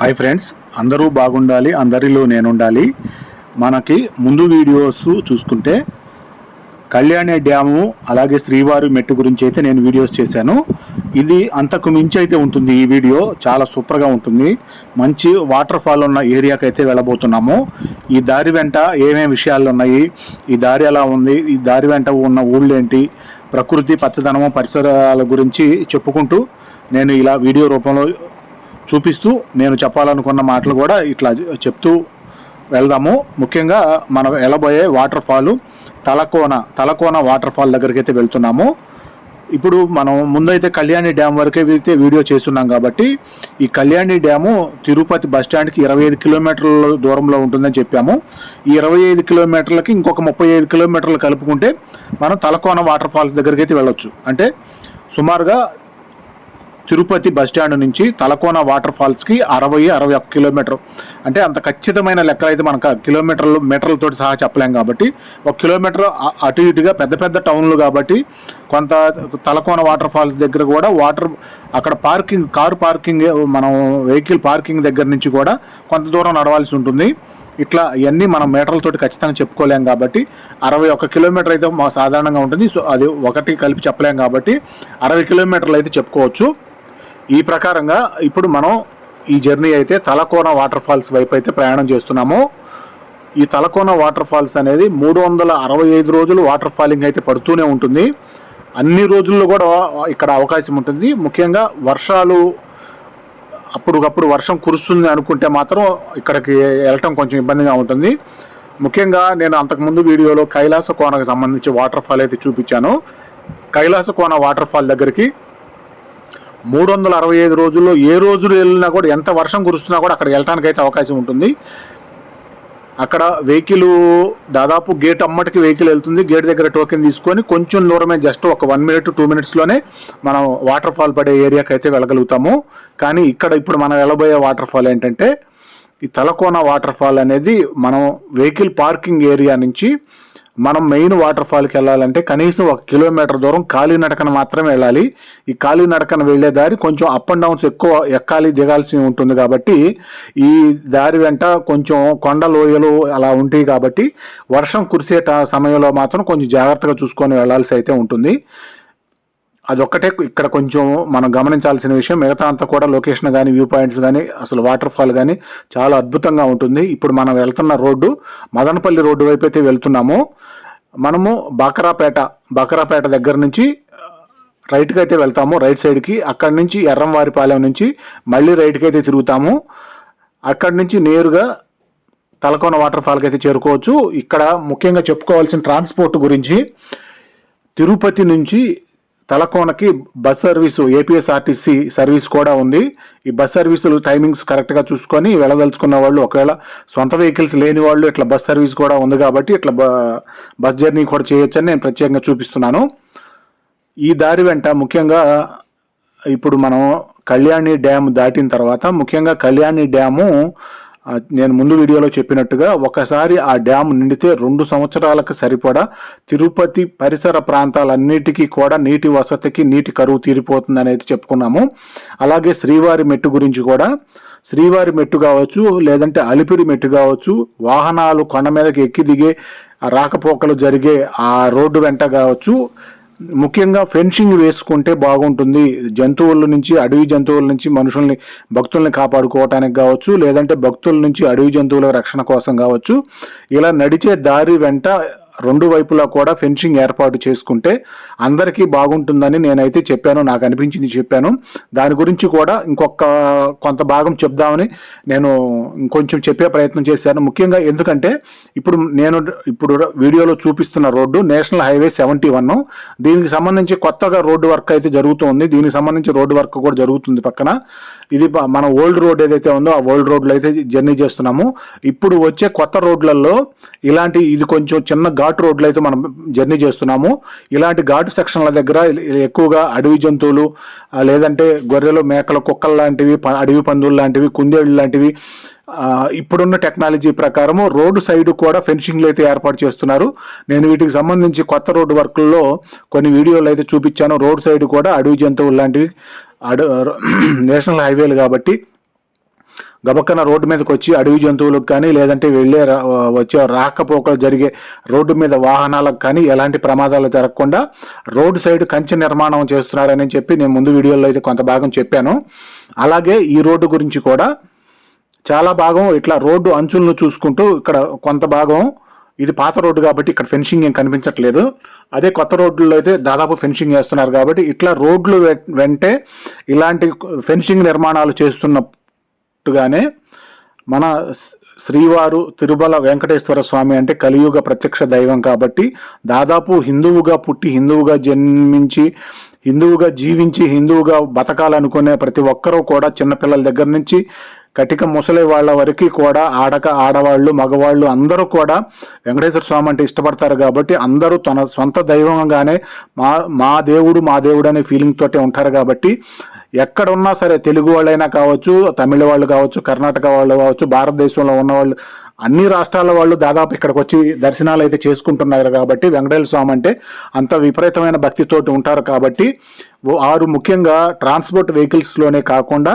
Hi friends అందరూ బాగుండాలి అందరిలో నేనుండాలి. మనకి ముందు వీడియోస్ చూసుకుంటే కళ్యాణి డ్యాము అలాగే శ్రీవారి మెట్టు గురించి అయితే నేను వీడియోస్ చేశాను. ఇది అంతకు మించి అయితే ఉంటుంది ఈ వీడియో చాలా సూపర్గా ఉంటుంది. మంచి వాటర్ ఫాల్ ఉన్న ఏరియాకి అయితే వెళ్ళబోతున్నాము. ఈ దారి వెంట ఏమేమి విషయాలు ఉన్నాయి ఈ దారి ఎలా ఉంది ఈ దారి వెంట ఉన్న ఊళ్ళు ఏంటి ప్రకృతి పచ్చదనము పరిసరాల గురించి చెప్పుకుంటూ నేను ఇలా వీడియో రూపంలో చూపిస్తూ నేను చెప్పాలనుకున్న మాటలు కూడా ఇట్లా చెప్తూ వెళ్దాము. ముఖ్యంగా మనం వెళ్ళబోయే waterfall Talakona Talakona water fall దగ్గరికి అయితే వెళ్తున్నాము. ఇప్పుడు మనం ముందైతే కళ్యాణి డ్యామ్ వరకే అయితే వీడియో చేస్తున్నాం కాబట్టి ఈ కళ్యాణి డ్యాము తిరుపతి బస్ స్టాండ్కి ఇరవై ఐదు కిలోమీటర్ల దూరంలో ఉంటుందని చెప్పాము. ఈ ఇరవై ఐదు కిలోమీటర్లకి ఇంకొక ముప్పై ఐదు కిలోమీటర్లు కలుపుకుంటే మనం తలకోన వాటర్ ఫాల్స్ దగ్గరికి అయితే వెళ్ళొచ్చు. అంటే సుమారుగా తిరుపతి బస్ స్టాండ్ నుంచి తలకోన వాటర్ ఫాల్స్కి అరవై అరవై ఒక్క కిలోమీటర్. అంటే అంత ఖచ్చితమైన లెక్కలు అయితే మనకు కిలోమీటర్లు మీటర్లతో సహా చెప్పలేం కాబట్టి ఒక కిలోమీటర్ అటు ఇటుగా పెద్ద పెద్ద టౌన్లు కాబట్టి కొంత తలకోన వాటర్ ఫాల్స్ దగ్గర కూడా వాటర్ అక్కడ పార్కింగ్ కారు పార్కింగ్ మనం వెహికల్ పార్కింగ్ దగ్గర నుంచి కూడా కొంత దూరం నడవాల్సి ఉంటుంది. ఇట్లా ఇవన్నీ మనం మీటర్లతోటి ఖచ్చితంగా చెప్పుకోలేం కాబట్టి అరవై ఒక్క కిలోమీటర్ అయితే మా సాధారణంగా ఉంటుంది. సో అది ఒకటి కలిపి చెప్పలేం కాబట్టి అరవై కిలోమీటర్లు అయితే చెప్పుకోవచ్చు. ఈ ప్రకారంగా ఇప్పుడు మనం ఈ జర్నీ అయితే తలకోన వాటర్ ఫాల్స్ వైపు అయితే ప్రయాణం చేస్తున్నాము. ఈ తలకోన వాటర్ ఫాల్స్ అనేది మూడు వందల అరవై ఐదు రోజులు వాటర్ ఫాలింగ్ అయితే పడుతూనే ఉంటుంది. అన్ని రోజుల్లో కూడా ఇక్కడ అవకాశం ఉంటుంది. ముఖ్యంగా వర్షాలు అప్పటికప్పుడు వర్షం కురుస్తుంది అనుకుంటే మాత్రం ఇక్కడికి వెళ్ళటం కొంచెం ఇబ్బందిగా ఉంటుంది. ముఖ్యంగా నేను అంతకుముందు వీడియోలో కైలాస కోనకు సంబంధించి వాటర్ ఫాల్ అయితే చూపించాను. కైలాస కోన వాటర్ ఫాల్ దగ్గరికి మూడు వందల అరవై ఐదు రోజుల్లో ఏ రోజులు వెళ్ళినా కూడా ఎంత వర్షం కురుస్తున్నా కూడా అక్కడ వెళ్ళటానికి అయితే అవకాశం ఉంటుంది. అక్కడ వెహికల్ దాదాపు గేట్ అమ్మటికి వెహికల్ వెళ్తుంది. గేట్ దగ్గర టోకెన్ తీసుకొని కొంచెం దూరమే జస్ట్ ఒక వన్ మినిట్ టూ మినిట్స్లోనే మనం వాటర్ ఫాల్ పడే ఏరియాకి అయితే వెళ్ళగలుగుతాము. కానీ ఇక్కడ ఇప్పుడు మనం వెళ్ళబోయే వాటర్ ఫాల్ ఏంటంటే ఈ తలకోన వాటర్ ఫాల్ అనేది మనం వెహికల్ పార్కింగ్ ఏరియా నుంచి మనం మెయిన్ వాటర్ ఫాల్కి వెళ్ళాలంటే కనీసం ఒక కిలోమీటర్ దూరం కాలినడకన మాత్రమే వెళ్ళాలి. ఈ కాలినడకన వెళ్ళే దారి కొంచెం అప్ అండ్ డౌన్స్ ఎక్కువ ఎక్కాలి దిగాల్సి ఉంటుంది కాబట్టి ఈ దారి వెంట కొంచెం కొండ లోయలు అలా ఉంటాయి కాబట్టి వర్షం కురిసే సమయంలో మాత్రం కొంచెం జాగ్రత్తగా చూసుకొని వెళ్ళాల్సి అయితే ఉంటుంది. అదొక్కటే ఇక్కడ కొంచెం మనం గమనించాల్సిన విషయం మిగతా అంతా కూడా లొకేషన్ కానీ వ్యూ పాయింట్స్ కానీ అసలు వాటర్ ఫాల్ కానీ చాలా అద్భుతంగా ఉంటుంది. ఇప్పుడు మనం వెళ్తున్న రోడ్డు మదనపల్లి రోడ్డు వైపు అయితే వెళ్తున్నాము. మనము బాకరాపేట బాకరాపేట దగ్గర నుంచి రైట్కి అయితే వెళ్తాము రైట్ సైడ్కి అక్కడి నుంచి ఎర్రంవారిపాలెం నుంచి మళ్ళీ రైట్కి అయితే తిరుగుతాము. అక్కడి నుంచి నేరుగా తలకోన వాటర్ ఫాల్కి అయితే చేరుకోవచ్చు. ఇక్కడ ముఖ్యంగా చెప్పుకోవాల్సిన ట్రాన్స్పోర్ట్ గురించి తిరుపతి నుంచి తలకోనకి బస్ సర్వీసు ఏపీఎస్ఆర్టీసీ సర్వీస్ కూడా ఉంది. ఈ బస్ సర్వీసులు టైమింగ్స్ కరెక్ట్గా చూసుకొని వెళ్ళదలుచుకున్న వాళ్ళు ఒకవేళ సొంత వెహికల్స్ లేని వాళ్ళు ఇట్లా బస్ సర్వీస్ కూడా ఉంది కాబట్టి ఇట్లా బ- బస్ జర్నీ కూడా చేయొచ్చని నేను ప్రత్యేకంగా చూపిస్తున్నాను. ఈ దారి వెంట ముఖ్యంగా ఇప్పుడు మనం కళ్యాణి డ్యామ్ దాటిన తర్వాత ముఖ్యంగా కళ్యాణి డ్యాము నేను ముందు వీడియోలో చెప్పినట్టుగా ఒకసారి ఆ డ్యామ్ నిండితే రెండు సంవత్సరాలకు సరిపడా తిరుపతి పరిసర ప్రాంతాలన్నిటికీ కూడా నీటి వసతికి నీటి కరువు తీరిపోతుంది అనేది చెప్పుకున్నాము. అలాగే శ్రీవారి మెట్టు గురించి కూడా. శ్రీవారి మెట్టు కావచ్చు లేదంటే అలిపిరి మెట్టు కావచ్చు వాహనాలు కొండ మీదకి ఎక్కి దిగే రాకపోకలు జరిగే ఆ రోడ్డు వెంట కావచ్చు ముఖ్యంగా ఫెన్సింగ్ వేసుకుంటే బాగుంటుంది. జంతువుల నుంచి అడవి జంతువుల నుంచి మనుషుల్ని భక్తుల్ని కాపాడుకోవటానికి కావచ్చు లేదంటే భక్తుల నుంచి అడవి జంతువుల రక్షణ కోసం కావచ్చు. ఇలా నడిచే దారి వెంట రెండు వైపులా కూడా ఫెన్సింగ్ ఏర్పాటు చేసుకుంటే అందరికీ బాగుంటుందని నేనైతే చెప్పాను నాకు అనిపించింది చెప్పాను. దాని గురించి కూడా ఇంకొక కొంత భాగం చెప్దామని నేను ఇంకొంచెం చెప్పే ప్రయత్నం చేశాను. ముఖ్యంగా ఎందుకంటే ఇప్పుడు నేను ఇప్పుడు వీడియోలో చూపిస్తున్న road national highway seventy one. దీనికి సంబంధించి కొత్తగా రోడ్డు వర్క్ అయితే జరుగుతుంది. దీనికి సంబంధించి రోడ్డు వర్క్ కూడా జరుగుతుంది పక్కన. ఇది మన ఓల్డ్ రోడ్ ఏదైతే ఉందో ఆ ఓల్డ్ రోడ్లో అయితే జర్నీ చేస్తున్నాము. ఇప్పుడు వచ్చే కొత్త రోడ్లలో ఇలాంటి ఇది కొంచెం చిన్న ఘాటు రోడ్లు అయితే మనం జర్నీ చేస్తున్నాము. ఇలాంటి ఘాటు సెక్షన్ల దగ్గర ఎక్కువగా అడవి జంతువులు లేదంటే గొర్రెలు మేకలు కుక్కలు లాంటివి ప- అడవి పందులు లాంటివి కుందేళ్ళు లాంటివి ఇప్పుడున్న టెక్నాలజీ ప్రకారము రోడ్డు సైడ్ కూడా ఫెన్సింగ్లు అయితే ఏర్పాటు చేస్తున్నారు. నేను వీటికి సంబంధించి కొత్త రోడ్డు వర్క్లో కొన్ని వీడియోలు అయితే చూపించాను. రోడ్ సైడ్ కూడా అడవి జంతువులు లాంటివి అడు నేషనల్ హైవేలు కాబట్టి గబక్కన రోడ్డు మీదకి వచ్చి అడవి జంతువులకు కానీ లేదంటే వెళ్ళే రా- వచ్చే రాకపోకలు జరిగే రోడ్డు మీద వాహనాలకు కానీ ఎలాంటి ప్రమాదాలు జరగకుండా రోడ్డు సైడ్ కంచె నిర్మాణం చేస్తున్నారని చెప్పి నేను ముందు వీడియోలో అయితే కొంత భాగం చెప్పాను. అలాగే ఈ రోడ్డు గురించి కూడా చాలా భాగం ఇట్లా రోడ్డు అంచులను చూసుకుంటూ ఇక్కడ కొంత భాగం ఇది పాత రోడ్డు కాబట్టి ఇక్కడ ఫెన్సింగ్ ఏం కనిపించట్లేదు. అదే కొత్త రోడ్లలో అయితే దాదాపు ఫెన్సింగ్ చేస్తున్నారు కాబట్టి ఇట్లా రోడ్లు వె- వెంటే ఇలాంటి ఫెన్సింగ్ నిర్మాణాలు చేస్తున్నట్టుగానే మన శ్రీవారు తిరుమల వెంకటేశ్వర స్వామి అంటే కలియుగ ప్రత్యక్ష దైవం కాబట్టి దాదాపు హిందువుగా పుట్టి హిందువుగా జన్మించి హిందువుగా జీవించి హిందువుగా బతకాలనుకునే ప్రతి ఒక్కరూ కూడా చిన్నపిల్లల దగ్గర నుంచి కటిక ముసలి వాళ్ళ వరకు కూడా ఆడక ఆడవాళ్ళు మగవాళ్ళు అందరూ కూడా వెంకటేశ్వర స్వామి అంటే ఇష్టపడతారు కాబట్టి అందరూ తన సొంత దైవంగానే మా మా దేవుడు మా దేవుడు అనే ఫీలింగ్ తోటే ఉంటారు కాబట్టి ఎక్కడ ఉన్నా సరే తెలుగు వాళ్ళైనా కావచ్చు తమిళ వాళ్ళు కావచ్చు కర్ణాటక వాళ్ళు కావచ్చు భారతదేశంలో ఉన్న వాళ్ళు అన్ని రాష్ట్రాల వాళ్ళు దాదాపు ఇక్కడికి వచ్చి దర్శనాలు అయితే చేసుకుంటున్నారు కాబట్టి వెంకటేశ్వర స్వామి అంటే అంత విపరీతమైన భక్తితోటి ఉంటారు కాబట్టి వారు ముఖ్యంగా ట్రాన్స్పోర్ట్ వెహికల్స్లోనే కాకుండా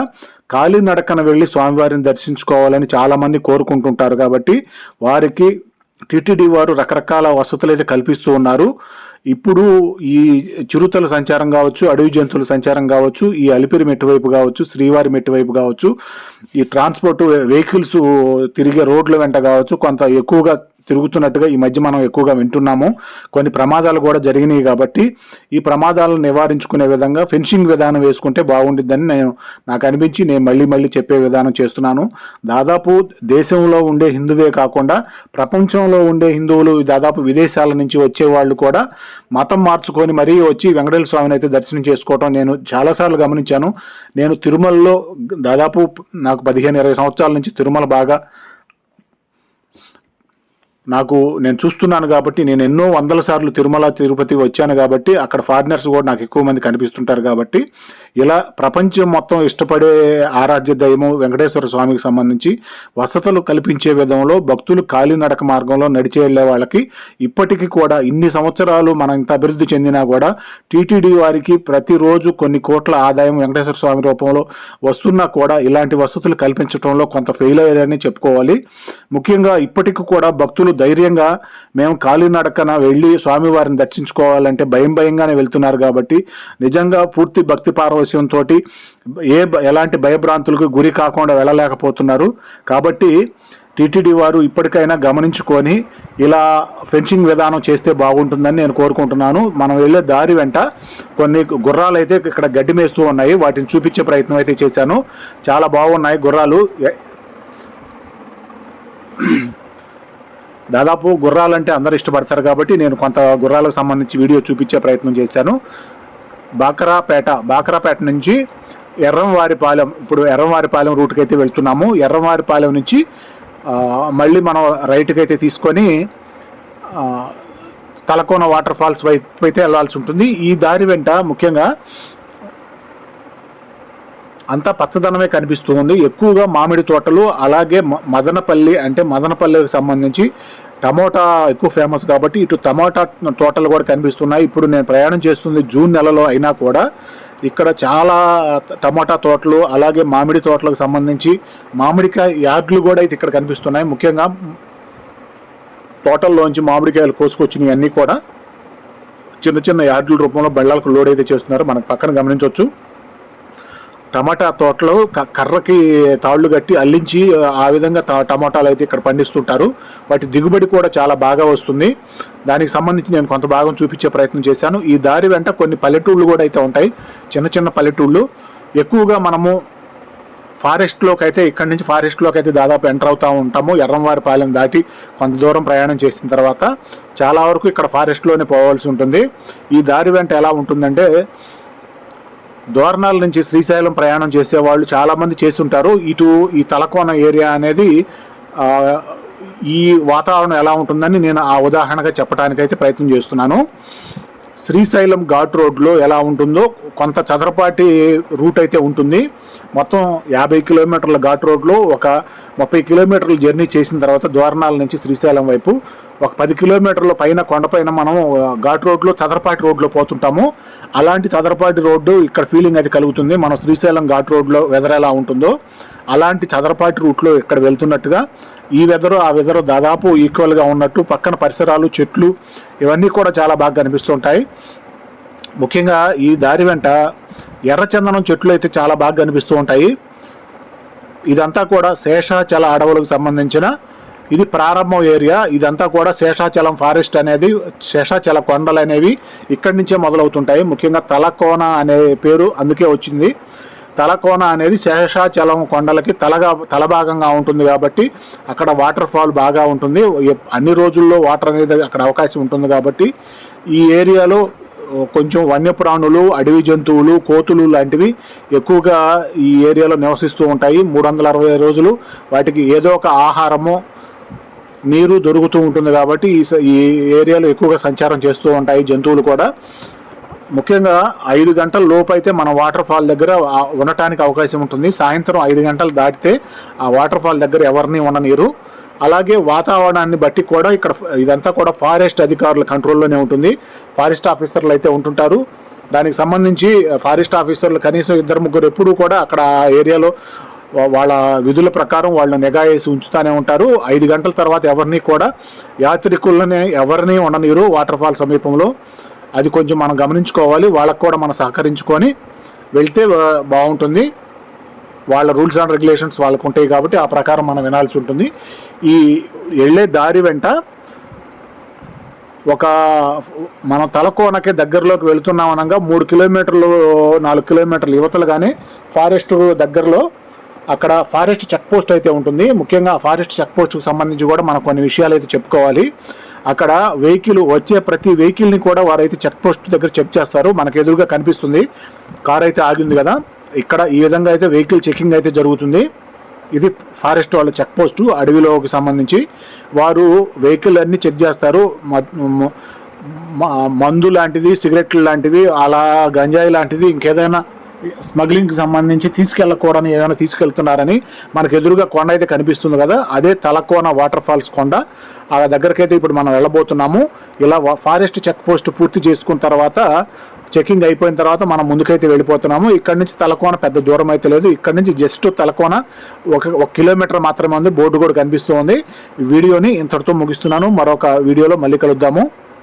కాలినడకన వెళ్ళి స్వామివారిని దర్శించుకోవాలని చాలామంది కోరుకుంటుంటారు కాబట్టి వారికి టిటిడి వారు రకరకాల వసతులు అయితే కల్పిస్తూ ఉన్నారు. ఇప్పుడు ఈ చిరుతల సంచారం కావచ్చు అడవి జంతువుల సంచారం కావచ్చు ఈ అలిపిరి మెట్టు వైపు కావచ్చు శ్రీవారి మెట్టు వైపు కావచ్చు ఈ ట్రాన్స్పోర్ట్ వెహికల్స్ తిరిగే రోడ్ల వెంట కావచ్చు కొంత ఎక్కువగా తిరుగుతున్నట్టుగా ఈ మధ్య మనం ఎక్కువగా వింటున్నాము. కొన్ని ప్రమాదాలు కూడా జరిగినాయి కాబట్టి ఈ ప్రమాదాలను నివారించుకునే విధంగా ఫెన్సింగ్ విధానం వేసుకుంటే బాగుంటుందని నేను నాకు అనిపించి నేను మళ్ళీ మళ్ళీ చెప్పే విధానం చేస్తున్నాను. దాదాపు దేశంలో ఉండే హిందువే కాకుండా ప్రపంచంలో ఉండే హిందువులు దాదాపు విదేశాల నుంచి వచ్చే వాళ్ళు కూడా మతం మార్చుకొని మరీ వచ్చి వెంకటేశ్వర స్వామిని అయితే దర్శనం చేసుకోవటం నేను చాలాసార్లు గమనించాను. నేను తిరుమలలో దాదాపు నాకు పదిహేను ఇరవై సంవత్సరాల నుంచి తిరుమల బాగా నాకు నేను చూస్తున్నాను కాబట్టి నేను ఎన్నో వందల సార్లు తిరుమల తిరుపతి వచ్చాను కాబట్టి అక్కడ ఫారినర్స్ కూడా నాకు ఎక్కువ మంది కనిపిస్తుంటారు కాబట్టి ఇలా ప్రపంచం మొత్తం ఇష్టపడే ఆరాధ్య దైవం వెంకటేశ్వర స్వామికి సంబంధించి వసతులు కల్పించే విధంలో భక్తులు కాలినడక మార్గంలో నడిచి వెళ్ళే వాళ్ళకి ఇప్పటికీ కూడా ఇన్ని సంవత్సరాలు మనం ఇంత అభివృద్ధి చెందినా కూడా టీటీడీ వారికి ప్రతిరోజు కొన్ని కోట్ల ఆదాయం వెంకటేశ్వర స్వామి రూపంలో వస్తున్నా కూడా ఇలాంటి వసతులు కల్పించడంలో కొంత ఫెయిల్ అయ్యారని చెప్పుకోవాలి. ముఖ్యంగా ఇప్పటికి కూడా భక్తులు ధైర్యంగా మేము కాలినడకన వెళ్ళి స్వామివారిని దర్శించుకోవాలంటే భయం భయంగానే వెళ్తున్నారు కాబట్టి నిజంగా పూర్తి భక్తి పారవశ్యంతో ఏ ఎలాంటి భయభ్రాంతులకు గురి కాకుండా వెళ్ళలేకపోతున్నారు. కాబట్టి టీటీడీ వారు ఇప్పటికైనా గమనించుకొని ఇలా ఫెన్సింగ్ విధానం చేస్తే బాగుంటుందని నేను కోరుకుంటున్నాను. మనం వెళ్ళే దారి వెంట కొన్ని గుర్రాలు అయితే ఇక్కడ గడ్డి మేస్తూ ఉన్నాయి. వాటిని చూపించే ప్రయత్నం అయితే చేశాను. చాలా బాగున్నాయి గుర్రాలు. దాదాపు గుర్రాలంటే అందరూ ఇష్టపడతారు కాబట్టి నేను కొంత గుర్రాలకు సంబంధించి వీడియో చూపించే ప్రయత్నం చేశాను. బాకరాపేట బాకరాపేట నుంచి ఎర్రంవారిపాలెం ఇప్పుడు ఎర్రంవారిపాలెం రూట్కి అయితే వెళ్తున్నాము. ఎర్రంవారిపాలెం నుంచి మళ్ళీ మనం రైట్కి అయితే తీసుకొని తలకోన వాటర్ ఫాల్స్ వైపు అయితే వెళ్ళాల్సి ఉంటుంది. ఈ దారి వెంట ముఖ్యంగా అంతా పచ్చదనమే కనిపిస్తూ ఉంది. ఎక్కువగా మామిడి తోటలు అలాగే మ- మదనపల్లి అంటే మదనపల్లికి సంబంధించి టమోటా ఎక్కువ ఫేమస్ కాబట్టి ఇటు టమోటా తోటలు కూడా కనిపిస్తున్నాయి. ఇప్పుడు నేను ప్రయాణం చేస్తుంది జూన్ నెలలో అయినా కూడా ఇక్కడ చాలా టమోటా తోటలు అలాగే మామిడి తోటలకు సంబంధించి మామిడికాయ యార్డ్లు కూడా అయితే ఇక్కడ కనిపిస్తున్నాయి. ముఖ్యంగా తోటల్లోంచి మామిడికాయలు కోసుకొచ్చినవి అన్నీ కూడా చిన్న చిన్న యార్డుల రూపంలో బళ్ళాలకు లోడ్ అయితే చేస్తున్నారు. మనకు పక్కన గమనించవచ్చు. టమాటా తోటలో క- కర్రకి తాళ్ళు కట్టి అల్లించి ఆ విధంగా టమాటాలు అయితే ఇక్కడ పండిస్తుంటారు. వాటి దిగుబడి కూడా చాలా బాగా వస్తుంది. దానికి సంబంధించి నేను కొంత భాగం చూపించే ప్రయత్నం చేశాను. ఈ దారి వెంట కొన్ని పల్లెటూళ్ళు కూడా అయితే ఉంటాయి. చిన్న చిన్న పల్లెటూళ్ళు. ఎక్కువగా మనము ఫారెస్ట్లోకి అయితే ఇక్కడి నుంచి ఫారెస్ట్లోకి అయితే దాదాపు ఎంటర్ అవుతూ ఉంటాము. ఎర్రంవారిపాలెం దాటి కొంత దూరం ప్రయాణం చేసిన తర్వాత చాలా వరకు ఇక్కడ ఫారెస్ట్లోనే పోవాల్సి ఉంటుంది. ఈ దారి వెంట ఎలా ఉంటుందంటే ద్వారణాల నుంచి శ్రీశైలం ప్రయాణం చేసే వాళ్ళు చేస్తుంటారు. ఇటు ఈ తలకోన ఏరియా అనేది ఈ వాతావరణం ఎలా ఉంటుందని నేను ఆ ఉదాహరణగా చెప్పడానికైతే ప్రయత్నం చేస్తున్నాను. శ్రీశైలం ఘాట్ రోడ్లో ఎలా ఉంటుందో కొంత చదరపాటి రూట్ అయితే ఉంటుంది. మొత్తం యాభై కిలోమీటర్ల ఘాట్ రోడ్లో ఒక ముప్పై కిలోమీటర్లు జర్నీ చేసిన తర్వాత ద్వారణాల నుంచి శ్రీశైలం వైపు ఒక పది కిలోమీటర్ల పైన కొండపైన మనం ఘాట్ రోడ్లో చదరపాటి రోడ్లో పోతుంటాము. అలాంటి చదరపాటి రోడ్డు ఇక్కడ ఫీలింగ్ అది కలుగుతుంది. మనం శ్రీశైలం ఘాట్ రోడ్లో వెదర్ ఎలా ఉంటుందో అలాంటి చదరపాటి రూట్లో ఇక్కడ వెళ్తున్నట్టుగా ఈ వెదరు ఆ వెదరు దాదాపు ఈక్వల్గా ఉన్నట్టు పక్కన పరిసరాలు చెట్లు ఇవన్నీ కూడా చాలా బాగా కనిపిస్తుంటాయి. ముఖ్యంగా ఈ దారి వెంట ఎర్రచందనం చెట్లు అయితే చాలా బాగా కనిపిస్తూ ఉంటాయి. ఇదంతా కూడా శేషాచల అడవులకు సంబంధించిన ఇది ప్రారంభం ఏరియా. ఇదంతా కూడా శేషాచలం ఫారెస్ట్ అనేది శేషాచల కొండలు అనేవి ఇక్కడి నుంచే మొదలవుతుంటాయి. ముఖ్యంగా తలకోన అనే పేరు అందుకే వచ్చింది. తలకోన అనేది శేషాచలం కొండలకి తలగా తలభాగంగా ఉంటుంది కాబట్టి అక్కడ వాటర్ ఫాల్ బాగా ఉంటుంది. అన్ని రోజుల్లో వాటర్ అనేది అక్కడ అవకాశం ఉంటుంది కాబట్టి ఈ ఏరియాలో కొంచెం వన్యప్రాణులు అడవి జంతువులు కోతులు లాంటివి ఎక్కువగా ఈ ఏరియాలో నివసిస్తూ ఉంటాయి. మూడు వందల అరవై రోజులు వాటికి ఏదో ఒక ఆహారము నీరు దొరుకుతూ ఉంటుంది కాబట్టి ఈ స- ఈ ఏరియాలో ఎక్కువగా సంచారం చేస్తూ ఉంటాయి జంతువులు కూడా. ముఖ్యంగా ఐదు గంటల లోపు అయితే మన వాటర్ ఫాల్ దగ్గర ఉండటానికి అవకాశం ఉంటుంది. సాయంత్రం ఐదు గంటలు దాటితే ఆ వాటర్ ఫాల్ దగ్గర ఎవరిని ఉండనీరు అలాగే వాతావరణాన్ని బట్టి కూడా ఇక్కడ ఇదంతా కూడా ఫారెస్ట్ అధికారుల కంట్రోల్లోనే ఉంటుంది. ఫారెస్ట్ ఆఫీసర్లు అయితే ఉంటుంటారు. దానికి సంబంధించి ఫారెస్ట్ ఆఫీసర్లు కనీసం ఇద్దరు ముగ్గురు ఎప్పుడూ కూడా అక్కడ ఏరియాలో వాళ్ళ విధుల ప్రకారం వాళ్ళని నిఘా వేసి ఉంచుతానే ఉంటారు. ఐదు గంటల తర్వాత ఎవరిని కూడా యాత్రికులని ఎవరిని ఉండనీరు. వాటర్ ఫాల్ సమీపంలో అది కొంచెం మనం గమనించుకోవాలి. వాళ్ళకు కూడా మనం సహకరించుకొని వెళ్తే బాగుంటుంది. వాళ్ళ రూల్స్ అండ్ రెగ్యులేషన్స్ వాళ్ళకు ఉంటాయి కాబట్టి ఆ ప్రకారం మనం వినాల్సి ఉంటుంది. ఈ వెళ్ళే దారి వెంట ఒక మన తలకోనకి దగ్గరలోకి వెళుతున్నాం అనగా మూడు కిలోమీటర్లు నాలుగు కిలోమీటర్లు యువతలుగానే ఫారెస్ట్ దగ్గరలో అక్కడ ఫారెస్ట్ చెక్ పోస్ట్ అయితే ఉంటుంది. ముఖ్యంగా ఫారెస్ట్ చెక్ పోస్ట్కు సంబంధించి కూడా మనం కొన్ని విషయాలు అయితే చెప్పుకోవాలి. అక్కడ వెహికల్ వచ్చే ప్రతి వెహికల్ని కూడా వారైతే చెక్ పోస్ట్ దగ్గర చెక్ చేస్తారు. మనకు ఎదురుగా కనిపిస్తుంది. కార్ అయితే ఆగింది కదా. ఇక్కడ ఈ విధంగా అయితే వెహికల్ చెకింగ్ అయితే జరుగుతుంది. ఇది ఫారెస్ట్ వాళ్ళ చెక్ పోస్ట్ అడవిలోకి సంబంధించి. వారు వెహికల్ అన్నీ చెక్ చేస్తారు. మ- మ- మందు లాంటిది సిగరెట్లు లాంటివి అలా గంజాయి లాంటిది ఇంకేదైనా స్మగ్లింగ్కి సంబంధించి తీసుకెళ్ళకూడని ఏదైనా తీసుకెళ్తున్నారని మనకు ఎదురుగా కొండ అయితే కనిపిస్తుంది కదా అదే తలకోన వాటర్ ఫాల్స్ కొండ. ఆ దగ్గరకైతే ఇప్పుడు మనం వెళ్ళబోతున్నాము. ఇలా ఫారెస్ట్ చెక్ పోస్ట్ పూర్తి చేసుకున్న తర్వాత చెకింగ్ అయిపోయిన తర్వాత మనం ముందుకైతే వెళ్ళిపోతున్నాము. ఇక్కడ నుంచి తలకోన పెద్ద దూరం అయితే లేదు. ఇక్కడ నుంచి జస్ట్ తలకోన ఒక ఒక కిలోమీటర్ మాత్రమే ఉంది. బోర్డు కూడా కనిపిస్తూ ఉంది. వీడియోని ఇంతటితో ముగిస్తున్నాను. మరొక వీడియోలో మళ్ళీ కలుద్దాము.